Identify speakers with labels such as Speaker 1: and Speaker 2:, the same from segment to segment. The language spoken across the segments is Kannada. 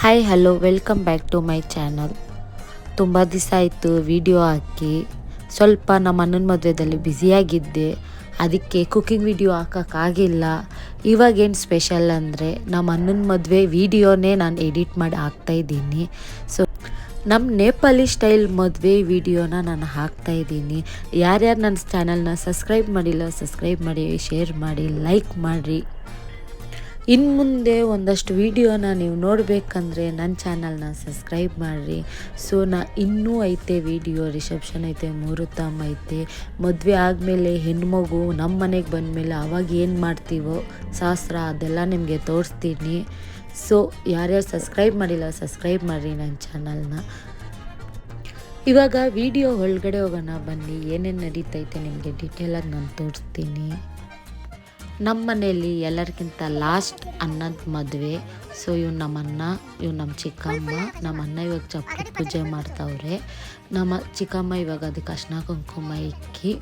Speaker 1: Hi hello welcome back to my channel ತುಂಬ ದಿವಸ ಆಯಿತು ವಿಡಿಯೋ ಹಾಕಿ. ಸ್ವಲ್ಪ ನಮ್ಮ ಅಣ್ಣನ ಮದುವೆದಲ್ಲಿ ಬ್ಯುಸಿಯಾಗಿದ್ದೆ ಅದಕ್ಕೆ ಕುಕ್ಕಿಂಗ್ ವಿಡಿಯೋ ಹಾಕೋಕ್ಕಾಗಿಲ್ಲ ಇವಾಗೇನು ಸ್ಪೆಷಲ್ ಅಂದರೆ ನಮ್ಮ ಅಣ್ಣನ ಮದುವೆ ವಿಡಿಯೋನೇ ನಾನು ಎಡಿಟ್ ಮಾಡಿ ಹಾಕ್ತಾಯಿದ್ದೀನಿ ಸೊ ನಮ್ಮ ನೇಪಾಲಿ ಸ್ಟೈಲ್ ಮದುವೆ ವಿಡಿಯೋನ ನಾನು ಹಾಕ್ತಾಯಿದ್ದೀನಿ ಯಾರ್ಯಾರು ನನ್ನ ಚಾನಲ್ನ ಸಬ್ಸ್ಕ್ರೈಬ್ ಮಾಡಿಲ್ಲ ಸಬ್ಸ್ಕ್ರೈಬ್ ಮಾಡಿ ಶೇರ್ ಮಾಡಿ ಲೈಕ್ ಮಾಡಿರಿ. ಇನ್ನು ಮುಂದೆ ಒಂದಷ್ಟು ವೀಡಿಯೋನ ನೀವು ನೋಡಬೇಕಂದ್ರೆ ನನ್ನ ಚಾನಲ್ನ ಸಬ್ಸ್ಕ್ರೈಬ್ ಮಾಡಿರಿ. ಸೊ ನಾ ಇನ್ನೂ ಐತೆ ವಿಡಿಯೋ ರಿಸೆಪ್ಷನ್ ಐತೆ ಮುಹೂರ್ತಮ್ ಐತೆ. ಮದುವೆ ಆದಮೇಲೆ ಹೆಣ್ಮಗು ನಮ್ಮ ಮನೆಗೆ ಬಂದಮೇಲೆ ಅವಾಗ ಏನು ಮಾಡ್ತೀವೋ ಶಾಸ್ತ್ರ ಅದೆಲ್ಲ ನಿಮಗೆ ತೋರಿಸ್ತೀನಿ. ಸೊ ಯಾರ್ಯಾರು ಸಬ್ಸ್ಕ್ರೈಬ್ ಮಾಡಿಲ್ಲ ಸಬ್ಸ್ಕ್ರೈಬ್ ಮಾಡಿರಿ ನನ್ನ ಚಾನಲ್ನ ಇವಾಗ ವಿಡಿಯೋ ಒಳಗಡೆ ಹೋಗೋಣ, ಬನ್ನಿ. ಏನೇನು ನಡೀತೈತೆ ನಿಮಗೆ ಡೀಟೇಲಾಗಿ ನಾನು ತೋರಿಸ್ತೀನಿ. ನಮ್ಮ ಮನೆಯಲ್ಲಿ ಎಲ್ಲರಿಗಿಂತ ಲಾಸ್ಟ್ ಅನ್ನದ ಮದುವೆ. ಸೊ ಇವ್ ನಮ್ಮ ಅಣ್ಣ ಇವ್ ನಮ್ಮ ಚಿಕ್ಕಮ್ಮ ನಮ್ಮ ಅಣ್ಣ ಇವಾಗ ಚಪ್ಪ ಪೂಜೆ ಮಾಡ್ತಾವ್ರೆ. ನಮ್ಮ ಚಿಕ್ಕಮ್ಮ ಇವಾಗ ಅದಕ್ಕೆ ಅರ್ಶಿನ ಕುಂಕುಮ ಇಕ್ಕಿ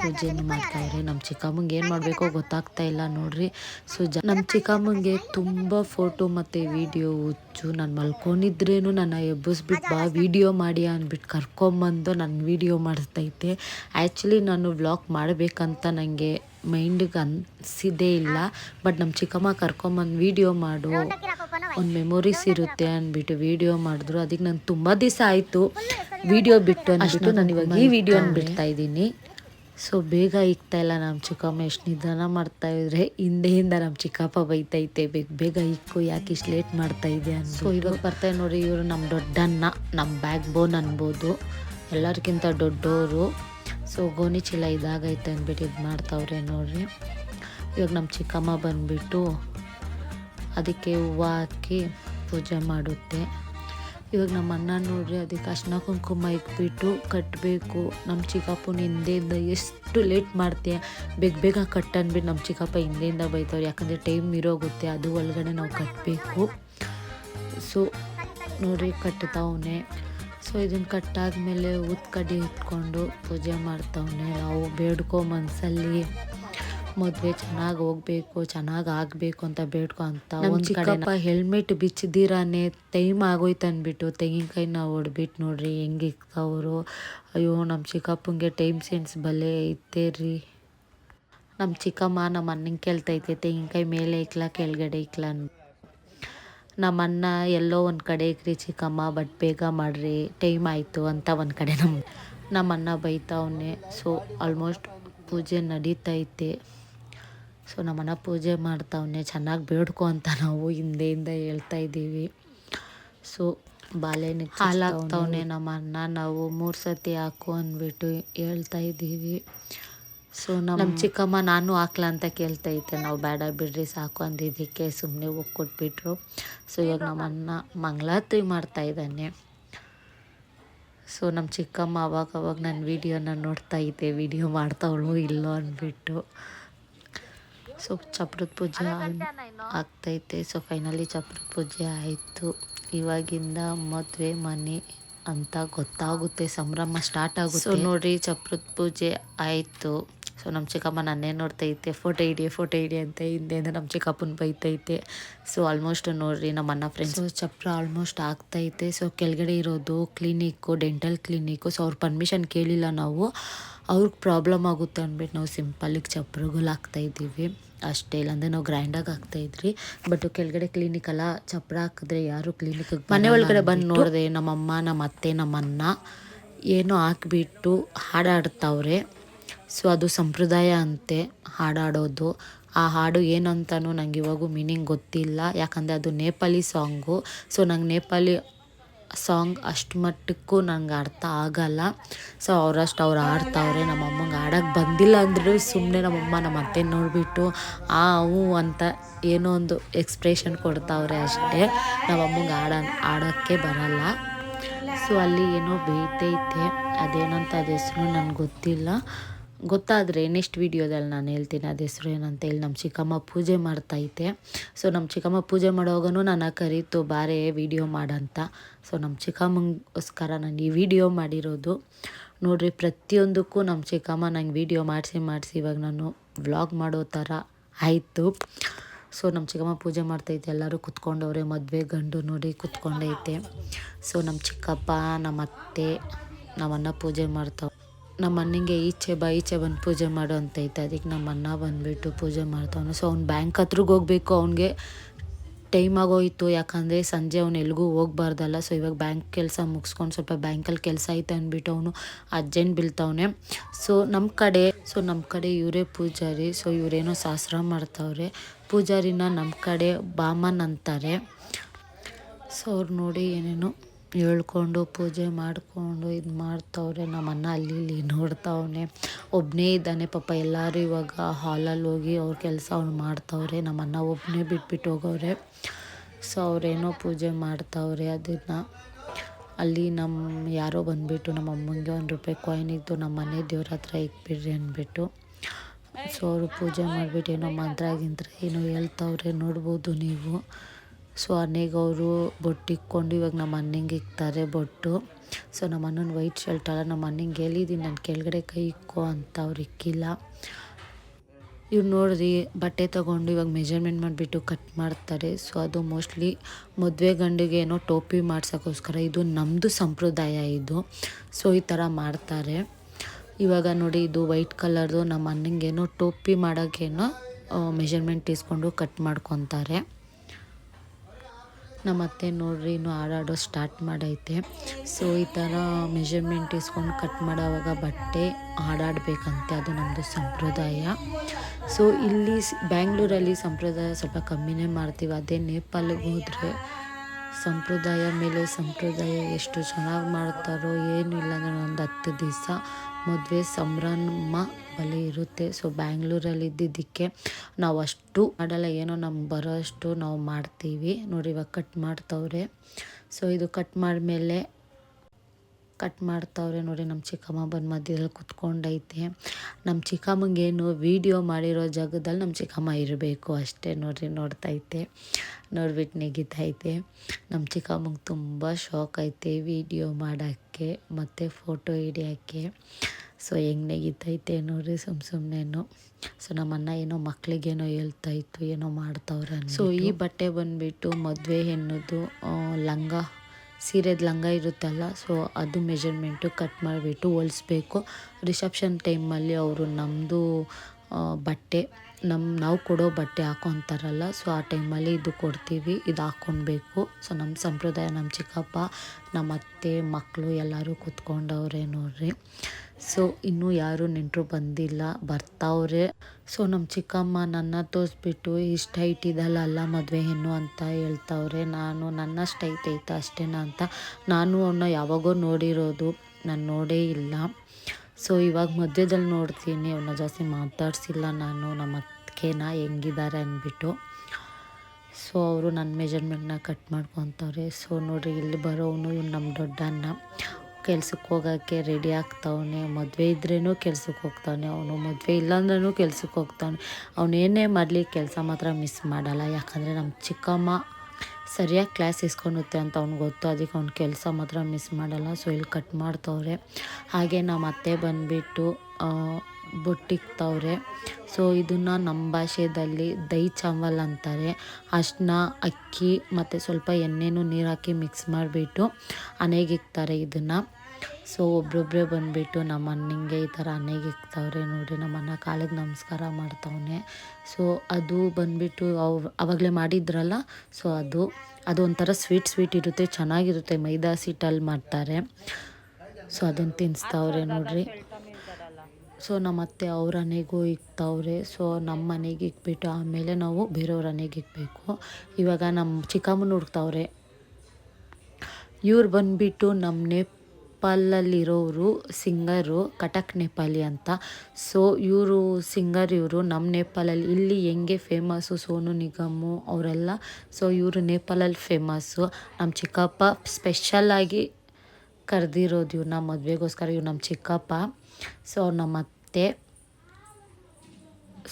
Speaker 1: ಪೂಜೆನೂ ಮಾಡ್ತಾವ್ರೆ. ನಮ್ಮ ಚಿಕ್ಕಮ್ಮಂಗೆ ಏನು ಮಾಡಬೇಕೋ ಗೊತ್ತಾಗ್ತಾ ಇಲ್ಲ ನೋಡ್ರಿ. ಸೊ ಜ ನಮ್ಮ ಚಿಕ್ಕಮ್ಮಂಗೆ ತುಂಬ ಫೋಟೋ ಮತ್ತು ವಿಡಿಯೋ ಹುಚ್ಚು. ನಾನು ಮಲ್ಕೊಂಡಿದ್ರೇನು ನನ್ನ ಎಬ್ಬಿಸ್ಬಿಟ್ಟು ಬಾ ವಿಡಿಯೋ ಮಾಡಿ ಅಂದ್ಬಿಟ್ಟು ಕರ್ಕೊಂಬಂದು ನಾನು ವಿಡಿಯೋ ಮಾಡಿಸ್ತೈತೆ ಆ್ಯಕ್ಚುಲಿ ನಾನು ವ್ಲಾಗ್ ಮಾಡಬೇಕಂತ ನನಗೆ ಮೈಂಡಿಗೆ ಅನಿಸಿದ್ದೇ ಇಲ್ಲ. ಬಟ್ ನಮ್ಮ ಚಿಕ್ಕಮ್ಮ ಕರ್ಕೊಂಬಂದು ವಿಡಿಯೋ ಮಾಡು. ಒಂದು ಮೆಮೊರೀಸ್ ಇರುತ್ತೆ ಅಂದ್ಬಿಟ್ಟು ವೀಡಿಯೋ ಮಾಡಿದ್ರು. ಅದಕ್ಕೆ ನಾನು ತುಂಬ ದಿವಸ ಆಯಿತು. ವಿಡಿಯೋ ಬಿಟ್ಟು ಅಂದ್ಬಿಟ್ಟು ನಾನು ಇವಾಗ ಈ ವಿಡಿಯೋನ ಬಿಡ್ತಾ ಇದ್ದೀನಿ. ಸೊ ಬೇಗ ಇಲ್ಲ ನಮ್ಮ ಚಿಕ್ಕಮ್ಮ. ಎಷ್ಟು ನಿಧಾನ ಮಾಡ್ತಾ ಇದ್ರೆ ಹಿಂದೆಯಿಂದ ನಮ್ಮ ಚಿಕ್ಕಪ್ಪ ಬೈತೈತೆ. ಬೇಗ ಬೇಗ ಇಕ್ಕು ಯಾಕೆ ಇಷ್ಟು ಲೇಟ್ ಮಾಡ್ತಾ ಇದೆ ಅಂತ ಸೊ ಇವಾಗ ಬರ್ತಾ ನೋಡಿ ಇವರು ನಮ್ಮ ದೊಡ್ಡಣ್ಣ ನಮ್ಮ ಬ್ಯಾಕ್ ಬೋನ್ ಅನ್ಬೋದು. ಎಲ್ಲರಿಗಿಂತ ದೊಡ್ಡವರು ಸೊ ಗೋಣಿ ಚೀಲ ಇದಾಗೈತೆ ಅಂದ್ಬಿಟ್ಟು ಇದು ಮಾಡ್ತಾವ್ರೆ ನೋಡ್ರಿ. ಇವಾಗ ನಮ್ಮ ಚಿಕ್ಕಮ್ಮ ಬಂದ್ಬಿಟ್ಟು ಅದಕ್ಕೆ ಹೂವು ಹಾಕಿ ಪೂಜೆ ಮಾಡುತ್ತೆ. ಇವಾಗ ನಮ್ಮ ಅಣ್ಣ ನೋಡ್ರಿ, ಅದಕ್ಕೆ ಅರ್ಶಿನ ಕುಂಕುಮ ಇಕ್ಬಿಟ್ಟು ಕಟ್ಟಬೇಕು ನಮ್ಮ ಚಿಕ್ಕಪ್ಪನ ಹಿಂದೆಯಿಂದ ಎಷ್ಟು ಲೇಟ್ ಮಾಡ್ತೀಯ? ಬೇಗ ಬೇಗ ಕಟ್ ಅಂದ್ಬಿಟ್ಟು ನಮ್ಮ ಚಿಕ್ಕಪ್ಪ ಹಿಂದೆಯಿಂದ ಬೈತವ್ರು. ಯಾಕಂದರೆ ಟೈಮ್ ಇರೋಗುತ್ತೆ, ಅದು ಒಳಗಡೆ ನಾವು ಕಟ್ಟಬೇಕು ಸೊ ನೋಡ್ರಿ, ಕಟ್ತಾವನೆ. ಸೊ ಇದನ್ನು ಕಟ್ಟಾದ್ಮೇಲೆ ಉತ್ ಕಡ್ಡಿ ಇಟ್ಕೊಂಡು ಪೂಜೆ ಮಾಡ್ತವನೆ. ನಾವು ಬೇಡ್ಕೊ ಮನಸ್ಸಲ್ಲಿ ಮದುವೆ ಚೆನ್ನಾಗಿ ಹೋಗ್ಬೇಕು ಚೆನ್ನಾಗಿ ಆಗಬೇಕು ಅಂತ ಬೇಡ್ಕೊ ಅಂತ ಒಂದು ಚಿಕ್ಕಪ್ಪ ಹೆಲ್ಮೆಟ್ ಬಿಚ್ಚಿದಿರಾನೆ ಟೈಮ್ ಆಗೋಯ್ತು ಅಂದ್ಬಿಟ್ಟು ತೆಂಗಿನಕಾಯಿನ ಹೊಡ್ಬಿಟ್ಟು ನೋಡ್ರಿ ಹೆಂಗೆ ಅವರು ಅಯ್ಯೋ ನಮ್ಮ ಚಿಕ್ಕಪ್ಪಂಗೆ ಟೈಮ್ ಸೆನ್ಸ್ ಬಲೆ ಐತೆ ರೀ. ನಮ್ಮ ಚಿಕ್ಕಮ್ಮ ನಮ್ಮ ಅಣ್ಣಂಗೆ ಕೇಳ್ತೈತೆ ತೆಂಗಿನಕಾಯಿ ಮೇಲೆ ಇಕ್ಲ ಕೆಳಗಡೆ ಇಕ್ಲ ನಮ್ಮ ಅಣ್ಣ ಎಲ್ಲೋ ಒಂದು ಕಡೆ ಇಕ್ರಿ ಚಿಕ್ಕಮ್ಮ ಬಟ್ ಬೇಗ ಮಾಡ್ರಿ ಟೈಮ್ ಆಯಿತು ಅಂತ ಒಂದು ಕಡೆ ನಮ್ಮ ನಮ್ಮನ್ನ ಬೈತಾವನೆ ಸೊ ಆಲ್ಮೋಸ್ಟ್ ಪೂಜೆ ನಡೀತೈತೆ ಸೊ ನಮ್ಮನ್ನ ಪೂಜೆ ಮಾಡ್ತಾವನೆ ಚೆನ್ನಾಗಿ ಬೇಡ್ಕೊ ಅಂತ ನಾವು ಹಿಂದೆಯಿಂದ ಹೇಳ್ತಾ ಇದ್ದೀವಿ. ಸೊ ಬಾಳೆಹಣ್ಣು ಹಾಲಾಗ್ತಾವನೆ ನಮ್ಮ ಅಣ್ಣ ನಾವು ಮೂರು ಸತಿ ಹಾಕು ಅಂದ್ಬಿಟ್ಟು ಹೇಳ್ತಾ ಇದ್ದೀವಿ. ಸೊ ನಮ್ಮ ಚಿಕ್ಕಮ್ಮ ನಾನು ಹಾಕ್ಲಾ ಅಂತ ಕೇಳ್ತಾ ಇದ್ದೆ ನಾವು ಬೇಡ ಬಿಡ್ರಿ ಸಾಕು ಅಂದಿದ್ದಕ್ಕೆ ಸುಮ್ಮನೆ ಹೋಗಿ ಕೊಟ್ಬಿಟ್ರು. ಸೊ ಇವಾಗ ನಮ್ಮ ಅಣ್ಣ ಮಂಗಳಾತ್ರಿ ಮಾಡ್ತಾ ಇದ್ದಾನೆ. ಸೊ ನಮ್ಮ ಚಿಕ್ಕಮ್ಮ ಅವಾಗ ಅವಾಗ ನನ್ನ ವೀಡಿಯೋನ ನೋಡ್ತಾ ಇದ್ದೆ ವಿಡಿಯೋ ಮಾಡ್ತಾವಳು ಇಲ್ಲೋ ಅಂದ್ಬಿಟ್ಟು. ಸೊ ಚಪ್ರದ ಪೂಜೆ ಆಗ್ತೈತೆ. ಸೊ ಫೈನಲಿ ಚಪ್ರದ ಪೂಜೆ ಆಯಿತು. ಇವಾಗಿಂದ ಮದುವೆ ಮನೆ ಅಂತ ಗೊತ್ತಾಗುತ್ತೆ ಸಂಭ್ರಮ ಸ್ಟಾರ್ಟ್ ಆಗುತ್ತೆ. ಸೊ ನೋಡ್ರಿ ಚಪ್ರದ ಪೂಜೆ ಆಯಿತು. ಸೊ ನಮ್ಮ ಚಿಕ್ಕಮ್ಮ ನನ್ನೇ ನೋಡ್ತೈತೆ ಫೋಟೋ ಹಿಡಿ ಫೋಟೋ ಇಡಿ ಅಂತ ಹಿಂದೆಯಿಂದ ನಮ್ಮ ಚಿಕ್ಕಪ್ಪನ ಬೈತೈತೆ ಸೊ ಆಲ್ಮೋಸ್ಟ್ ನೋಡ್ರಿ ನಮ್ಮ ಅಣ್ಣ ಫ್ರೆಂಡ್ಸ್ ಚಪ್ರ ಆಲ್ಮೋಸ್ಟ್ ಆಗ್ತೈತೆ ಸೊ ಕೆಳಗಡೆ ಇರೋದು ಕ್ಲಿನಿಕ್ಕು ಡೆಂಟಲ್ ಕ್ಲಿನಿಕ್ಕು ಸೊ ಅವ್ರ ಪರ್ಮಿಷನ್ ಕೇಳಿಲ್ಲ ನಾವು. ಅವ್ರಿಗೆ ಪ್ರಾಬ್ಲಮ್ ಆಗುತ್ತೆ ಅಂದ್ಬಿಟ್ಟು ನಾವು ಸಿಂಪಲಿಗೆ ಚಪ್ರಗಳು ಹಾಕ್ತಾಯಿದ್ದೀವಿ ಅಷ್ಟೇ ಇಲ್ಲಾಂದರೆ ನಾವು ಗ್ರ್ಯಾಂಡಾಗಿ ಹಾಕ್ತಾಯಿದ್ರಿ ಬಟ್ ಕೆಳಗಡೆ ಕ್ಲಿನಿಕಲ್ಲ ಚಪ್ರ ಹಾಕಿದ್ರೆ ಯಾರು ಕ್ಲಿನಿಕ್ ಮನೆ ಒಳಗಡೆ ಬಂದು ನೋಡಿದೆ ನಮ್ಮಮ್ಮ ನಮ್ಮ ಅತ್ತೆ ನಮ್ಮ ಅಣ್ಣ ಏನೋ ಹಾಕ್ಬಿಟ್ಟು ಹಾಡಾಡ್ತಾವ್ರೆ. ಸೊ ಅದು ಸಂಪ್ರದಾಯ ಅಂತೆ ಹಾಡಾಡೋದು. ಆ ಹಾಡು ಏನಂತನೂ ನಂಗೆ ಇವಾಗೂ ಮೀನಿಂಗ್ ಗೊತ್ತಿಲ್ಲ. ಯಾಕಂದರೆ ಅದು ನೇಪಾಲಿ ಸಾಂಗು. ಸೊ ನಂಗೆ ನೇಪಾಲಿ ಸಾಂಗ್ ಅಷ್ಟು ಮಟ್ಟಕ್ಕೂ ನಂಗೆ ಅರ್ಥ ಆಗಲ್ಲ. ಸೊ ಅವರಷ್ಟು ಅವ್ರು ಆಡ್ತಾವ್ರೆ ನಮ್ಮ ಅಮ್ಮಂಗೆ ಆಡೋಕ್ಕೆ ಬಂದಿಲ್ಲ ಅಂದರೂ ಸುಮ್ಮನೆ ನಮ್ಮಮ್ಮ ನಮ್ಮ ಅತ್ತೆ ನೋಡಿಬಿಟ್ಟು, ಆ ಹೂ ಅಂತ ಏನೋ ಒಂದು ಎಕ್ಸ್ಪ್ರೆಷನ್ ಕೊಡ್ತಾವ್ರೆ ಅಷ್ಟೇ. ನಮ್ಮ ಅಮ್ಮಂಗೆ ಆಡ ಆಡೋಕ್ಕೆ ಬರಲ್ಲ. ಸೊ ಅಲ್ಲಿ ಏನೋ ಬೇಯ್ತೈತೆ ಅದೇನಂತ ಅದು ಹೆಸರು ನನಗೆ ಗೊತ್ತಿಲ್ಲ. ಗೊತ್ತಾದರೆ ನೆಕ್ಸ್ಟ್ ವೀಡಿಯೋದಲ್ಲಿ ನಾನು ಹೇಳ್ತೀನಿ, ಅದು ಹೆಸರು ಏನಂತ ಹೇಳಿ ನಮ್ಮ ಚಿಕ್ಕಮ್ಮ ಪೂಜೆ ಮಾಡ್ತೈತೆ ಸೊ ನಮ್ಮ ಚಿಕ್ಕಮ್ಮ ಪೂಜೆ ಮಾಡೋವಾಗೂ ನಾನು ಕರೀತು, ಬಾರೆ ವಿಡಿಯೋ ಮಾಡಂತ. ಸೊ ನಮ್ಮ ಚಿಕ್ಕಮ್ಮಗೋಸ್ಕರ ನಾನು ಈ ವಿಡಿಯೋ ಮಾಡಿರೋದು. ನೋಡಿರಿ, ಪ್ರತಿಯೊಂದಕ್ಕೂ ನಮ್ಮ ಚಿಕ್ಕಮ್ಮ ನಂಗೆ ವಿಡಿಯೋ ಮಾಡಿಸಿ ಮಾಡಿಸಿ, ಇವಾಗ ನಾನು ವ್ಲಾಗ್ ಮಾಡೋ ಥರ ಆಯಿತು. ಸೊ ನಮ್ಮ ಚಿಕ್ಕಮ್ಮ ಪೂಜೆ ಮಾಡ್ತೈತೆ ಎಲ್ಲರೂ ಕುತ್ಕೊಂಡವ್ರೆ, ಮದುವೆ ಗಂಡು ನೋಡಿ ಕುತ್ಕೊಂಡೈತೆ. ಸೊ ನಮ್ಮ ಚಿಕ್ಕಪ್ಪ ನಮ್ಮ ಅತ್ತೆ ನಮ್ಮನ್ನ ಪೂಜೆ ಮಾಡ್ತಾವೆ. ನಮ್ಮ ಅಣ್ಣಂಗೆ ಈಚೆ ಬಾ, ಈಚೆ ಬಂದು ಪೂಜೆ ಮಾಡು ಅಂತ ಐತೆ ಅದಕ್ಕೆ ನಮ್ಮ ಅಣ್ಣ ಬಂದುಬಿಟ್ಟು ಪೂಜೆ ಮಾಡ್ತಾವನು. ಸೊ ಅವ್ನು ಬ್ಯಾಂಕ್ ಹತ್ರಗೆ ಹೋಗ್ಬೇಕು. ಅವನಿಗೆ ಟೈಮ್ ಆಗೋಯಿತು. ಯಾಕಂದರೆ ಸಂಜೆ ಅವ್ನು ಎಲ್ಲಿಗೂ ಹೋಗ್ಬಾರ್ದಲ್ಲ. ಸೊ ಇವಾಗ ಬ್ಯಾಂಕ್ ಕೆಲಸ ಮುಗಿಸ್ಕೊಂಡು ಸ್ವಲ್ಪ ಬ್ಯಾಂಕಲ್ಲಿ ಕೆಲಸ ಐತೆ ಅಂದ್ಬಿಟ್ಟು ಅವನು ಅರ್ಜೆಂಟ್ ಬೀಳ್ತಾವನೆ. ಸೊ ನಮ್ಮ ಕಡೆ ಸೊ ನಮ್ಮ ಕಡೆ ಇವರೇ ಪೂಜಾರಿ. ಸೊ ಇವರೇನೋ ಶಾಸ್ತ್ರ ಮಾಡ್ತಾವ್ರೆ. ಪೂಜಾರಿನ ನಮ್ಮ ಕಡೆ ಬಾಮನ್ ಅಂತಾರೆ. ಸೊ ಅವ್ರು ನೋಡಿ ಏನೇನೋ ಹೇಳ್ಕೊಂಡು ಪೂಜೆ ಮಾಡಿಕೊಂಡು ಇದು ಮಾಡ್ತವ್ರೆ ನಮ್ಮ ಅಣ್ಣ ಅಲ್ಲಿ ಇಲ್ಲಿ ನೋಡ್ತಾವನೆ. ಒಬ್ಬನೇ ಇದ್ದಾನೆ, ಪಾಪ ಎಲ್ಲರೂ ಇವಾಗ ಹಾಲಲ್ಲಿ ಹೋಗಿ ಅವ್ರ ಕೆಲಸ ಅವ್ನು ಮಾಡ್ತವ್ರೆ ನಮ್ಮ ಅಣ್ಣ ಒಬ್ಬನೇ ಬಿಟ್ಬಿಟ್ಟು ಹೋಗವ್ರೆ. ಸೊ ಅವ್ರೇನೋ ಪೂಜೆ ಮಾಡ್ತಾವ್ರೆ ಅದನ್ನು. ಅಲ್ಲಿ ನಮ್ಮ ಯಾರೋ ಬಂದುಬಿಟ್ಟು ನಮ್ಮ ಅಮ್ಮಂಗೆ ಒಂದು ರೂಪಾಯಿ ಕಾಯಿನ್ ಇದ್ದು ನಮ್ಮ ಮನೆ ದೇವ್ರ ಹತ್ರ ಇಕ್ಬಿಡ್ರಿ ಅಂದ್ಬಿಟ್ಟು. ಸೊ ಅವರು ಪೂಜೆ ಮಾಡಿಬಿಟ್ಟು ಏನೋ ಮಂತ್ರ ಗಿಂತ್ರ ಏನೋ ಹೇಳ್ತವ್ರೆ, ನೋಡ್ಬೋದು ನೀವು. ಸೊ ಅನ್ನೆಗೆ ಅವರು ಬೊಟ್ಟಿಕ್ಕೊಂಡು ಇವಾಗ ನಮ್ಮ ಅಣ್ಣಂಗೆ ಇಕ್ತಾರೆ ಬೊಟ್ಟು ಸೊ ನಮ್ಮ ಅಣ್ಣನ ವೈಟ್ ಶರ್ಟ್ ಅಲ್ಲ ನಮ್ಮ ಅಣ್ಣಂಗೆ ಹೇಳಿದ್ದೀನಿ ನನ್ನ ಕೆಳಗಡೆ ಕೈ ಇಕ್ಕೊ ಅಂತ ಅವ್ರು ಇಕ್ಕಿಲ್ಲ ಇವ್ರು ನೋಡ್ರಿ ಬಟ್ಟೆ ತೊಗೊಂಡು ಇವಾಗ ಮೆಜರ್ಮೆಂಟ್ ಮಾಡಿಬಿಟ್ಟು ಕಟ್ ಮಾಡ್ತಾರೆ ಸೊ ಅದು ಮೋಸ್ಟ್ಲಿ ಮದುವೆ ಗಂಡಿಗೆ ಏನೋ ಟೋಪಿ ಮಾಡ್ಸೋಕ್ಕೋಸ್ಕರ ಇದು ನಮ್ಮದು ಸಂಪ್ರದಾಯ ಇದು ಸೊ ಈ ಥರ ಮಾಡ್ತಾರೆ ಇವಾಗ ನೋಡಿ ಇದು ವೈಟ್ ಕಲರ್ದು ನಮ್ಮ ಅಣ್ಣಂಗೇನೋ ಟೋಪಿ ಮಾಡೋಕ್ಕೇನೋ ಮೆಜರ್ಮೆಂಟ್ ಇಸ್ಕೊಂಡು ಕಟ್ ಮಾಡ್ಕೊತಾರೆ. ನಮ್ಮ ಅತ್ತೆ ನೋಡ್ರಿ, ಇನ್ನು ಹಾಡಾಡೋ ಸ್ಟಾರ್ಟ್ ಮಾಡೈತೆ. ಸೊ ಈ ಥರ ಮೆಷರ್ಮೆಂಟ್ ಇಸ್ಕೊಂಡು ಕಟ್ ಮಾಡೋವಾಗ ಬಟ್ಟೆ ಹಾಡಾಡಬೇಕಂತೆ, ಅದು ನಮ್ಮದು ಸಂಪ್ರದಾಯ. ಸೊ ಇಲ್ಲಿ ಬ್ಯಾಂಗ್ಳೂರಲ್ಲಿ ಸಂಪ್ರದಾಯ ಸ್ವಲ್ಪ ಕಮ್ಮಿನೇ ಮಾಡ್ತೀವಿ. ಅದೇ ನೇಪಾಳಿಗೆ ಹೋದರೆ ಸಂಪ್ರದಾಯ ಮೇಲೆ ಸಂಪ್ರದಾಯ ಎಷ್ಟು ಚೆನ್ನಾಗಿ ಮಾಡ್ತಾರೋ ಏನು ಇಲ್ಲ ಅಂದ್ರೆ ಒಂದು ಹತ್ತು ದಿವಸ ಮದುವೆ ಸಂಭ್ರಮ ಬಲಿ ಇರುತ್ತೆ. ಸೊ ಬ್ಯಾಂಗ್ಳೂರಲ್ಲಿ ಇದ್ದಿದ್ದಕ್ಕೆ ನಾವು ಅಷ್ಟು ಮಾಡಲ್ಲ. ಏನೋ ನಮ್ಗೆ ಬರೋ ಅಷ್ಟು ನಾವು ಮಾಡ್ತೀವಿ. ನೋಡಿ ಇವಾಗ ಕಟ್ ಮಾಡ್ತವ್ರೆ. ಸೊ ಇದು ಕಟ್ ಮಾಡಿದ್ಮೇಲೆ ಕಟ್ ಮಾಡ್ತಾವ್ರೆ ನೋಡಿ ನಮ್ಮ ಚಿಕ್ಕಮ್ಮ ಬಂದು ಮಧ್ಯದಲ್ಲಿ ಕುತ್ಕೊಂಡೈತೆ. ನಮ್ಮ ಚಿಕ್ಕಮ್ಮಂಗೇನು ವೀಡಿಯೋ ಮಾಡಿರೋ ಜಾಗದಲ್ಲಿ ನಮ್ಮ ಚಿಕ್ಕಮ್ಮ ಇರಬೇಕು ಅಷ್ಟೇ ನೋಡ್ರಿ ನೋಡ್ತೈತೆ. ನೋಡ್ಬಿಟ್ಟು ನೆಗಿತೈತೆ. ನಮ್ಮ ಚಿಕ್ಕಮ್ಮಂಗೆ ತುಂಬ ಶಾಕ್ ಐತೆ ವೀಡಿಯೋ ಮಾಡೋಕ್ಕೆ ಮತ್ತು ಫೋಟೋ ಹಿಡಿಯೋಕ್ಕೆ. ಸೊ ಹೆಂಗೆ ನೆಗಿತೈತೆ ನೋಡ್ರಿ ಸುಮ್ಮ ಸುಮ್ಮನೆನು ಸೊ ನಮ್ಮ ಅಣ್ಣ ಏನೋ ಮಕ್ಳಿಗೇನೋ ಹೇಳ್ತಾಯಿತ್ತು ಏನೋ ಮಾಡ್ತಾವ್ರೆ ಸೊ ಈ ಬಟ್ಟೆ ಬಂದುಬಿಟ್ಟು ಮದುವೆ ಹೆಣ್ಣದು ಲಂಗ ಸೀರೆದು ಲಂಗ ಇರುತ್ತಲ್ಲ ಸೊ ಅದು ಮೆಜರ್ಮೆಂಟು ಕಟ್ ಮಾಡಿಬಿಟ್ಟು ಹೊಲಿಸ್ಬೇಕು. ರಿಸೆಪ್ಷನ್ ಟೈಮಲ್ಲಿ ಅವರು ನಮ್ಮದು ಬಟ್ಟೆ ನಮ್ಮ ನಾವು ಕೊಡೋ ಬಟ್ಟೆ ಹಾಕೊತಾರಲ್ಲ ಸೊ ಆ ಟೈಮಲ್ಲಿ ಇದು ಕೊಡ್ತೀವಿ, ಇದು ಹಾಕ್ಕೊಳ್ಬೇಕು ಸೊ ನಮ್ಮ ಸಂಪ್ರದಾಯ ನಮ್ಮ ಚಿಕ್ಕಪ್ಪ ನಮ್ಮ ಅತ್ತೆ ಮಕ್ಕಳು ಎಲ್ಲರೂ ಕೂತ್ಕೊಂಡವ್ರೆ ನೋಡ್ರಿ. ಸೊ ಇನ್ನೂ ಯಾರು ನೆಂಟರು ಬಂದಿಲ್ಲ, ಬರ್ತಾವ್ರೆ. ಸೊ ನಮ್ಮ ಚಿಕ್ಕಮ್ಮ ನನ್ನ ತೋರಿಸ್ಬಿಟ್ಟು, ಇಷ್ಟು ಹೈಟ್ ಇದಲ್ಲ ಅಲ್ಲ ಮದುವೆ ಹೆಣ್ಣು ಅಂತ ಹೇಳ್ತಾವ್ರೆ. ನಾನು ನನ್ನಷ್ಟು ಹೈಟ್ ಐತೆ ಅಷ್ಟೇನಾ ಅಂತ ನಾನು ಅವನ್ನ ಯಾವಾಗೋ ನೋಡಿರೋದು, ನಾನು ನೋಡೇ ಇಲ್ಲ. ಸೊ ಇವಾಗ ಮಧ್ಯದಲ್ಲಿ ನೋಡ್ತೀನಿ ಅವನ್ನ ಜಾಸ್ತಿ ಮಾತಾಡ್ಸಿಲ್ಲ ನಾನು, ನಮ್ಮ ಅತ್ತಿಗೆನ ಹೆಂಗಿದ್ದಾರೆ ಅಂದ್ಬಿಟ್ಟು. ಸೊ ಅವರು ನನ್ನ ಮೆಜರ್ಮೆಂಟ್ನ ಕಟ್ ಮಾಡ್ಕೊತವ್ರೆ. ಸೊ ನೋಡಿರಿ, ಇಲ್ಲಿ ಬರೋವನು ಇವ್ನು ನಮ್ಮ ದೊಡ್ಡಣ್ಣ. ಕೆಲ್ಸಕ್ಕೆ ಹೋಗೋಕ್ಕೆ ರೆಡಿ ಆಗ್ತಾವನೆ. ಮದುವೆ ಇದ್ರೂ ಕೆಲ್ಸಕ್ಕೆ ಹೋಗ್ತಾನೆ ಅವನು ಮದುವೆ ಇಲ್ಲಾಂದ್ರೂ ಕೆಲ್ಸಕ್ಕೆ ಹೋಗ್ತಾನೆ ಅವನೇನೇ ಮಾಡಲಿ ಕೆಲಸ ಮಾತ್ರ ಮಿಸ್ ಮಾಡಲ್ಲ. ಯಾಕಂದರೆ ನಮ್ಮ ಚಿಕ್ಕಮ್ಮ ಸರಿಯಾಗಿ ಕ್ಲಾಸ್ ಇಸ್ಕೊಳುತ್ತೆ ಅಂತ ಅವ್ನಿಗೆ ಗೊತ್ತು. ಅದಕ್ಕೆ ಅವ್ನ ಕೆಲಸ ಮಾತ್ರ ಮಿಸ್ ಮಾಡಲ್ಲ. ಸೊ ಇಲ್ಲಿ ಕಟ್ ಮಾಡ್ತವ್ರೆ. ಹಾಗೆ ನಮ್ಮ ಅತ್ತೆ ಬಂದುಬಿಟ್ಟು ಬೊಟ್ಟಿಕ್ತವ್ರೆ. ಸೊ ಇದನ್ನು ನಮ್ಮ ಭಾಷೆಯಲ್ಲಿ ದೈ ಚಾವಲ್ ಅಂತಾರೆ. ಅಷ್ಟನ್ನ ಅಕ್ಕಿ ಮತ್ತು ಸ್ವಲ್ಪ ಎಣ್ಣೆನೂ ನೀರು ಹಾಕಿ ಮಿಕ್ಸ್ ಮಾಡಿಬಿಟ್ಟು ಅನೆಗಿಕ್ತಾರೆ ಇದನ್ನು. ಸೊ ಒಬ್ರೊಬ್ಬರೇ ಬಂದುಬಿಟ್ಟು ನಮ್ಮ ಅಣ್ಣಂಗೆ ಈ ಥರ ಇಕ್ತವ್ರೆ ನೋಡಿ ನಮ್ಮ ಅಣ್ಣ ಕಾಲಿಗೆ ನಮಸ್ಕಾರ ಮಾಡ್ತವನೆ. ಸೊ ಅದು ಬಂದುಬಿಟ್ಟು ಅವ್ ಅವಾಗಲೇ ಮಾಡಿದ್ರಲ್ಲ, ಸೊ ಅದು ಅದು ಒಂಥರ ಸ್ವೀಟ್ ಸ್ವೀಟ್ ಇರುತ್ತೆ, ಚೆನ್ನಾಗಿರುತ್ತೆ, ಮೈದಾ ಸೀಟಲ್ಲಿ ಮಾಡ್ತಾರೆ. ಸೊ ಅದನ್ನು ತಿನ್ನಿಸ್ತವ್ರೆ ನೋಡ್ರಿ. ಸೊ ನಮ್ಮ ಅತ್ತೆ ಅವ್ರ ಮನೆಗೂ ಇಕ್ತವ್ರೆ ಸೊ ನಮ್ಮ ಮನೆಗೆ ಇಕ್ಬಿಟ್ಟು ಆಮೇಲೆ ನಾವು ಬೇರೆಯವ್ರ ಮನೆಗೆ ಇಕ್ಬೇಕು ಇವಾಗ ನಮ್ಮ ಚಿಕ್ಕಮ್ಮನ ಹುಡ್ಕ್ತವ್ರೆ. ಇವ್ರು ಬಂದುಬಿಟ್ಟು ನಮ್ಮ ನೇಪಾಲಲ್ಲಿರೋರು ಸಿಂಗರು ಕಟಕ್ ನೇಪಾಲಿ ಅಂತ. ಸೊ ಇವರು ಸಿಂಗರ್ ಇವರು ನಮ್ಮ ನೇಪಾಲಲ್ಲಿ ಇಲ್ಲಿ ಹೆಂಗೆ ಫೇಮಸ್ಸು ಸೋನು ನಿಗಮು ಅವರೆಲ್ಲ. ಸೊ ಇವರು ನೇಪಾಲಲ್ಲಿ ಫೇಮಸ್ಸು. ನಮ್ಮ ಚಿಕ್ಕಪ್ಪ ಸ್ಪೆಷಲಾಗಿ ಕರೆದಿರೋದು ನಮ್ಮ ಮದುವೆಗೋಸ್ಕರ ಇವ್ರು ನಮ್ಮ ಚಿಕ್ಕಪ್ಪ. ಸೊ ನಮ್ಮ ಅತ್ತೆ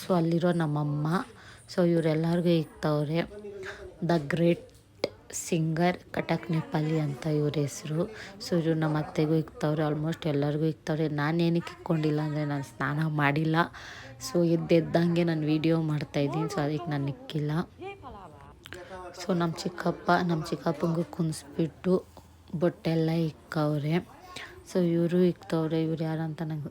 Speaker 1: ಸೊ ಅಲ್ಲಿರೋ ನಮ್ಮಮ್ಮ. ಸೊ ಇವರೆಲ್ಲರಿಗೂ ಇಕ್ತವ್ರೆ the great singer Katak Nepali ಅಂತ ಇವ್ರ ಹೆಸರು. ಸೊ ಇವರು ನಮ್ಮ ಅತ್ತೆಗೂ ಇಕ್ತವ್ರೆ ಆಲ್ಮೋಸ್ಟ್ ಎಲ್ಲರಿಗೂ ಇಕ್ತವ್ರೆ ನಾನು ಏನಕ್ಕೆ ಇಕ್ಕೊಂಡಿಲ್ಲ ಅಂದರೆ ನಾನು ಸ್ನಾನ ಮಾಡಿಲ್ಲ. ಸೊ ಎದ್ದೆದ್ದಂಗೆ ನಾನು ವೀಡಿಯೋ ಮಾಡ್ತಾಯಿದ್ದೀನಿ ಸೊ ಅದಕ್ಕೆ ನಾನು ಇಕ್ಕಿಲ್ಲ. ಸೊ ನಮ್ಮ ಚಿಕ್ಕಪ್ಪ, ನಮ್ಮ ಚಿಕ್ಕಪ್ಪಂಗೂ ಕುಂದಿಸ್ಬಿಟ್ಟು ಬೊಟ್ಟೆಲ್ಲ ಇಕ್ಕವ್ರೆ. ಸೊ ಇವರು ಇಕ್ತವ್ರೆ ಇವ್ರು ಯಾರಂತ ನಂಗೆ